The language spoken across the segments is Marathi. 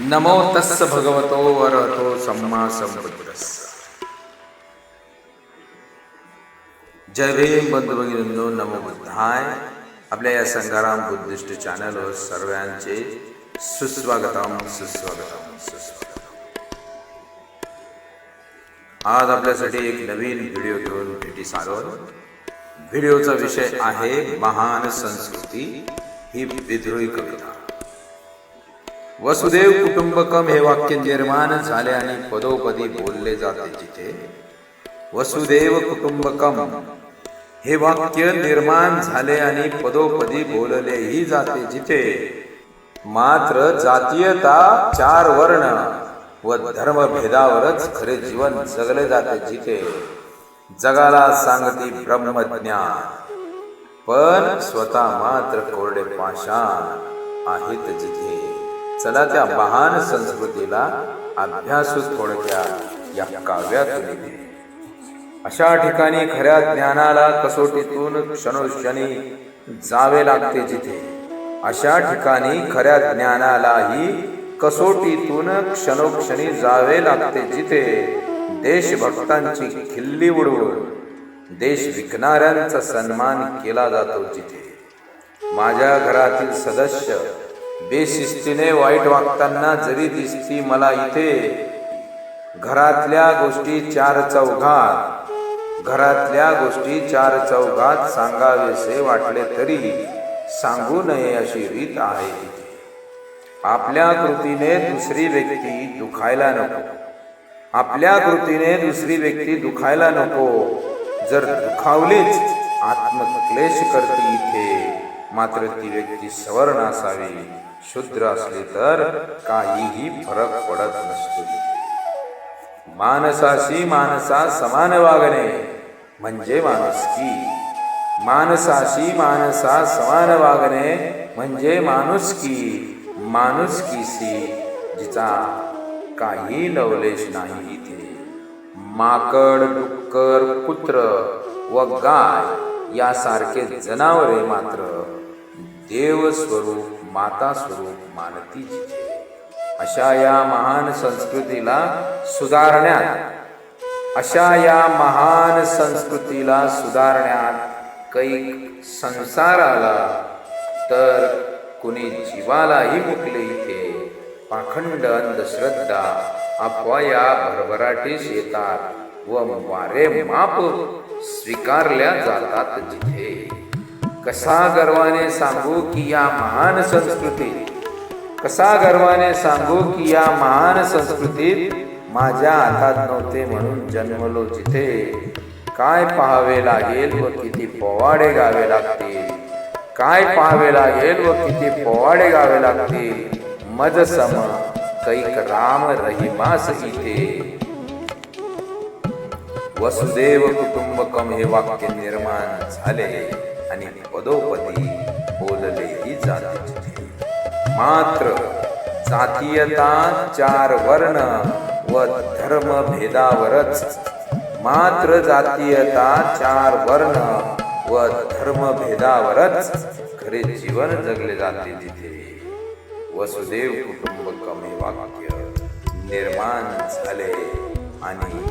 नमो तस्स भगवतो वरहतो सम्मा संबुद्धस्स जय भीम बंधू भगिनींनो नमो बुद्धाय। आपल्या या संगाराम बुद्धिस्ट चॅनलवर सर्वांचे सुस्वागतम सुस्वागतम सुस्वागतम। आज आपल्यासाठी एक नवीन व्हिडिओ घेऊन भेटी आलो व्हिडिओचा विषय आहे महान संस्कृती ही विद्रोही कविता। वसुदेव कुटुंबकम हे वाक्य निर्माण झाले आणि पदोपदी बोलले जाते जिथे. वसुदेव कुटुंबकम हे वाक्य निर्माण झाले आणि पदोपदी बोललेही जाते जिथे. मात्र जातीयता चार वर्ण व धर्मभेदावरच खरे जीवन जगले जाते जिथे. जगाला सांगती ब्रह्मज्ञान पण स्वतः मात्र कोरडे पाषाण आहेत जिथे. चला त्या महान संस्कृतीला अभ्यासू थोडक्यात या काव्यातून अशा ठिकाणी खऱ्या ज्ञानाला कसोटीतून क्षणोक्षणी जावे लागते जिथे. अशा ठिकाणी खऱ्या ज्ञानालाही कसोटीतून क्षणोक्षणी जावे लागते जिथे. देशभक्तांची खिल्ली उडवून देश विकणाऱ्यांचा सन्मान केला जातो जिथे. माझ्या घरातील सदस्य बेशिस्तीने वाईट वागताना जरी दिसती मला इथे घरातल्या गोष्टी चार चौघात घरातल्या गोष्टी चार चौघात सांगावेसे वाटले तरी सांगू नये अशी रीत आहे. आपल्या कृतीने दुसरी व्यक्ती दुखायला नको. आपल्या कृतीने दुसरी व्यक्ती दुखायला नको. जर दुखावलीच आत्मक्लेश करते इथे. मात्र ती व्यक्ती सवर्ण असावी शुद्र असली तर काहीही फरक पडत नसतो. माणसाशी माणसा समान वागणे म्हणजे माणुसकी माणसाशी माणसा समान वागणे म्हणजे माणुसकी माणुसकीशी जिचा काही लवलेश नाही इथे माकड डुक्कर कुत्र व गाय यासारखे जनावरे मात्र देव स्वरूप माता स्वरूप मानती जिथे. अशा या महान संस्कृतीला सुधारण्यात अशा या महान संस्कृतीला सुधारण्यात कैक संसार आला तर कुणी जीवालाही मुकले इथे. पाखंड अंधश्रद्धा अपवाया भरभराटीस येतात व वारे माप स्वीकारल्या जातात जिथे. कसा गर्वाने सांगू की या महान संस्कृतीत कसा गर्वाने सांगू की या महान संस्कृतीत माझ्या हातात नव्हते म्हणून जन्मलो जिथे. काय पाहावे लागेल व किती पोवाडे गावे लागतील? काय पाहावे लागेल व किती पोवाडे गावे लागतील? मज सम, कैक राम रहिमास इथे. वसुदेव कुटुंबकम हे वाक्य निर्माण झाले. आणि पदोपदी बोललेही जाते. मात्र जातीयता चार वर्ण व धर्म भेदावरच. मात्र जातीयता चार वर्ण व धर्म भेदावरच खरे जीवन जगले जाते तिथे. वसुदेव कुटुंबकम हे वाक्य निर्माण झाले आणि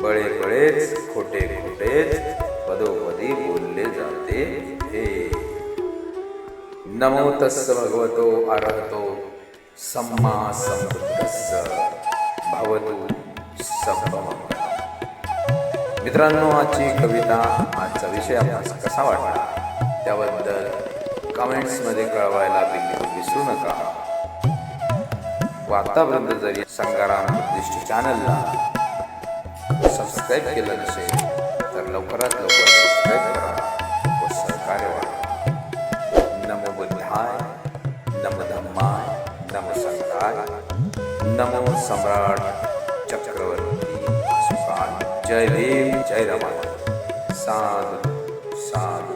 बळे बळेच खोटे खोटेच पदोपदी बोलले जाते. हे. नमो तस्स भगवतो अर्हतो सम्मा संबुद्धस्स भवतु संभवम मित्रांनो आजची कविता आजचा विषय आपणास कसा वाटला? त्याबद्दल कमेंट्समध्ये कळवायला बिलकुल विसरू नका. वार्तावृंद जरी संगाराम बुद्धिस्ट चॅनलला सबस्क्राईब केलं नसेल तर लवकरात लवकर सम्राट चक्रवर्ती जय भीम जय रमा। साधु साधु।